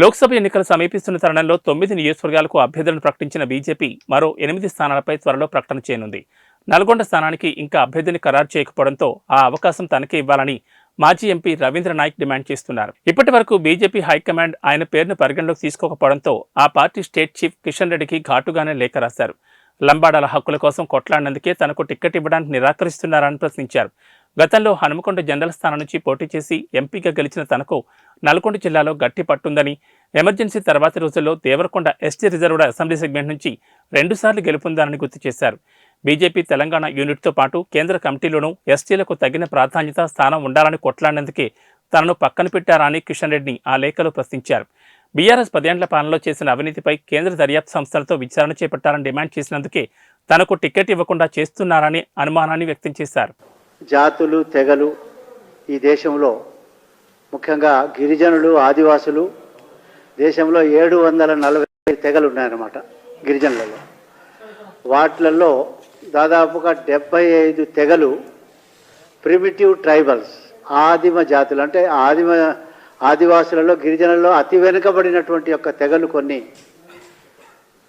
లోక్సభ ఎన్నికలు సమీపిస్తున్న తరుణంలో తొమ్మిది నియోజకవర్గాలకు అభ్యర్థులను ప్రకటించిన బీజేపీ మరో ఎనిమిది స్థానాలపై త్వరలో ప్రకటన చేయనుంది. నల్గొండ స్థానానికి ఇంకా అభ్యర్థిని ఖరారు చేయకపోవడంతో ఆ అవకాశం తనకే ఇవ్వాలని మాజీ ఎంపీ రవీంద్ర నాయక్ డిమాండ్ చేస్తున్నారు. ఇప్పటి వరకు బీజేపీ హైకమాండ్ ఆయన పేరును పరిగణలోకి తీసుకోకపోవడంతో ఆ పార్టీ స్టేట్ చీఫ్ కిషన్ రెడ్డికి ఘాటుగానే లేఖ రాశారు. లంబాడాల హక్కుల కోసం కొట్లాడినందుకే తనకు టిక్కెట్ ఇవ్వడానికి నిరాకరిస్తున్నారని ప్రశ్నించారు. గతంలో హనుమకొండ జనరల్ స్థానం నుంచి పోటీ చేసి ఎంపీగా గెలిచిన తనకు నల్గొండ జిల్లాలో గట్టి పట్టుందని. ఎమర్జెన్సీ తర్వాతి రోజుల్లో Devarakonda ST reserved assembly segment నుంచి రెండుసార్లు గెలుపొందారని గుర్తు చేశారు. బీజేపీ తెలంగాణ యూనిట్తో పాటు కేంద్ర కమిటీలోనూ ఎస్టీలకు తగిన ప్రాధాన్యత స్థానం ఉండాలని కొట్లాడినందుకే తనను పక్కన పెట్టారని కిషన్ రెడ్డిని ఆ లేఖలో ప్రశ్నించారు. బీఆర్ఎస్ పదేండ్ల పాలనలో చేసిన అవినీతిపై కేంద్ర దర్యాప్తు సంస్థలతో విచారణ చేపట్టాలని డిమాండ్ చేసినందుకే తనకు టికెట్ ఇవ్వకుండా చేస్తున్నారని అనుమానాన్ని వ్యక్తం చేశారు. జాతులు తెగలు ఈ దేశంలో ముఖ్యంగా గిరిజనులు ఆదివాసులు దేశంలో ఏడు వందల నలభై తెగలు ఉన్నాయన్నమాట గిరిజనులలో. వాటిలలో దాదాపుగా డెబ్బై ఐదు తెగలు ప్రిమిటివ్ ట్రైబల్స్ ఆదిమ జాతులు. అంటే ఆదిమ ఆదివాసులలో గిరిజనులలో అతి వెనుకబడినటువంటి యొక్క తెగలు కొన్ని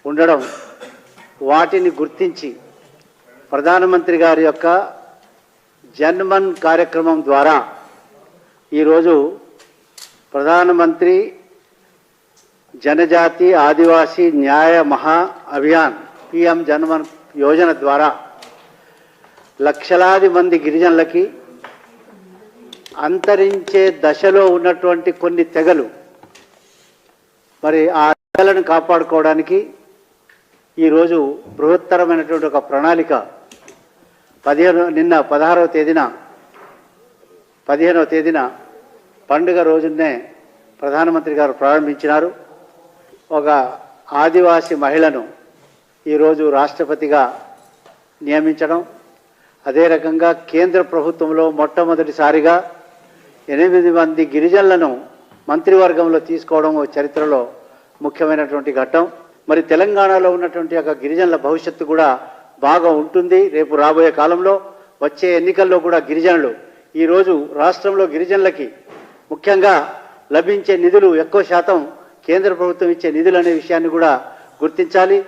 ఉండడం వాటిని గుర్తించి ప్రధానమంత్రి గారి యొక్క జన్మన్ కార్యక్రమం ద్వారా ఈరోజు ప్రధానమంత్రి జనజాతి ఆదివాసీ న్యాయ మహా అభియాన్ పిఎం జన్మన్ యోజన ద్వారా లక్షలాది మంది గిరిజనులకి అంతరించే దశలో ఉన్నటువంటి కొన్ని తెగలు మరి ఆ తెగలను కాపాడుకోవడానికి ఈరోజు బృహత్తరమైనటువంటి ఒక ప్రణాళిక పదిహేను నిన్న పదహారవ తేదీన పదిహేనవ తేదీన పండుగ రోజునే ప్రధానమంత్రి గారు ప్రారంభించినారు. ఒక ఆదివాసి మహిళను ఈరోజు రాష్ట్రపతిగా నియమించడం. అదే రకంగా కేంద్ర ప్రభుత్వంలో మొట్టమొదటిసారిగా ఎనిమిది మంది గిరిజనులను మంత్రివర్గంలో తీసుకోవడం ఓ చరిత్రలో ముఖ్యమైనటువంటి ఘట్టం. మరి తెలంగాణలో ఉన్నటువంటి యొక్క గిరిజనుల భవిష్యత్తు కూడా బాగా ఉంటుంది. రేపు రాబోయే కాలంలో వచ్చే ఎన్నికల్లో కూడా గిరిజనులు ఈరోజు రాష్ట్రంలో గిరిజనులకి ముఖ్యంగా లభించే నిధులు ఎక్కువ శాతం కేంద్ర ప్రభుత్వం ఇచ్చే నిధులు అనే విషయాన్ని కూడా గుర్తించాలి.